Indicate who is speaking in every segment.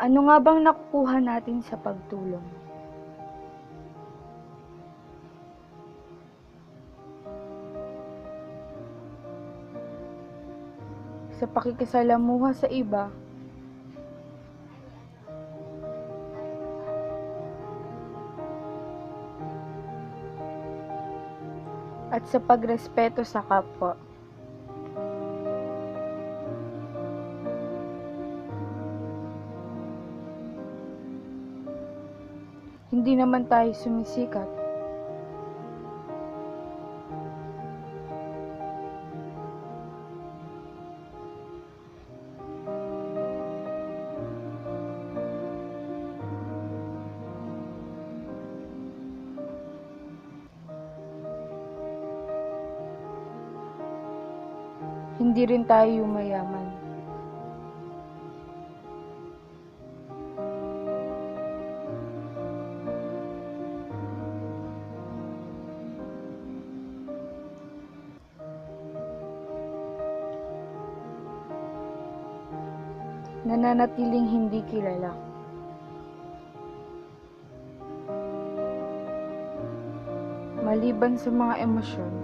Speaker 1: Ano nga bang nakukuha natin sa pagtulong? Sa pakikisalamuha sa iba, at sa pagrespeto sa kapwa. Hindi naman tayo sumisikat. Hindi rin tayo yumayaman. Nananatiling hindi kilala. Maliban sa mga emosyon,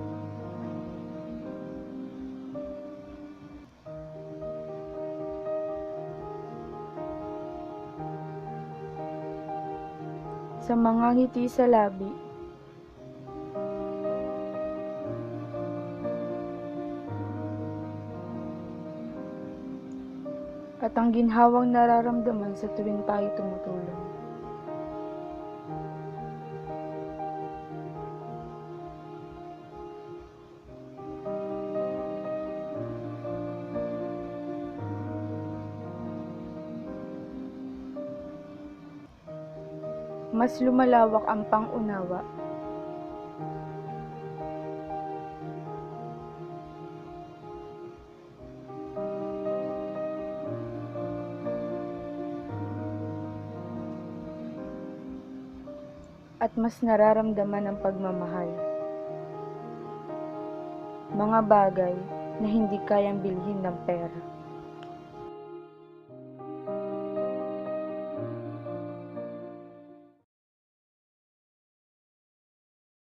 Speaker 1: sa mga ngiti sa labi, at ang ginhawang nararamdaman sa tuwing tayo tumutulong. Mas lumalawak ang pangunawa at mas nararamdaman ang pagmamahal. Mga bagay na hindi kayang bilhin ng pera.